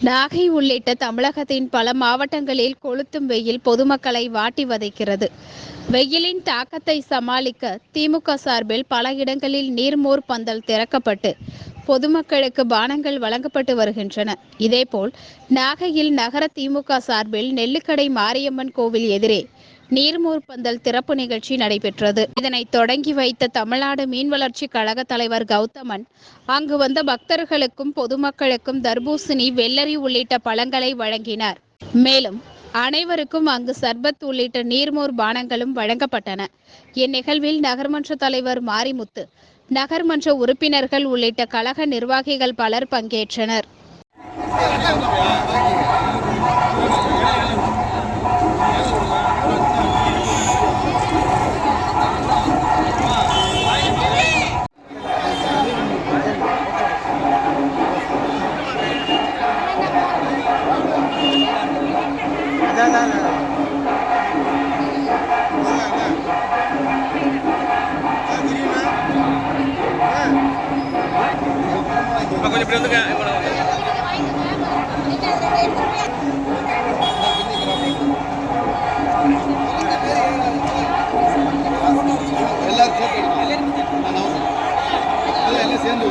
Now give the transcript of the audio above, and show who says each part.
Speaker 1: நாகை உள்ளிட்ட தமிழகத்தின் பல மாவட்டங்களில் கொளுத்தும் வெயில் பொதுமக்களை வாட்டி வதைக்கிறது. வெயிலின் தாக்கத்தை சமாளிக்க திமுக சார்பில் பல இடங்களில் நீர்மோர் பந்தல் திறக்கப்பட்டு பொதுமக்களுக்கு பானங்கள் வழங்கப்பட்டு வருகின்றன. இதேபோல் நாகையில் நகர திமுக சார்பில் நெல்லுக்கடை மாரியம்மன் கோவில் எதிரே நீர்மூர் பந்தல் திறப்பு நிகழ்ச்சி நடைபெற்றது. இதனை தொடங்கி வைத்த தமிழ்நாடு மீன் வளர்ச்சி கழக தலைவர் கௌதமன் அங்கு வந்த பக்தர்களுக்கும் பொதுமக்களுக்கும் தர்பூசணி வெள்ளரி உள்ளிட்ட பழங்களை வழங்கினார். மேலும் அனைவருக்கும் அங்கு சர்பத் உள்ளிட்ட நீர்மோர் பானங்களும் வழங்கப்பட்டன. இந்நிகழ்வில் நகர்மன்ற தலைவர் மாரிமுத்து நகர்மன்ற உறுப்பினர்கள் உள்ளிட்ட கழக நிர்வாகிகள் பலர் பங்கேற்றனர்.
Speaker 2: அம்மா, கொஞ்சம் இப்படி வந்துங்க இவ்வளவு வாங்க.
Speaker 3: எல்லாரும் சேர்ந்து எல்லாம் சேர்ந்து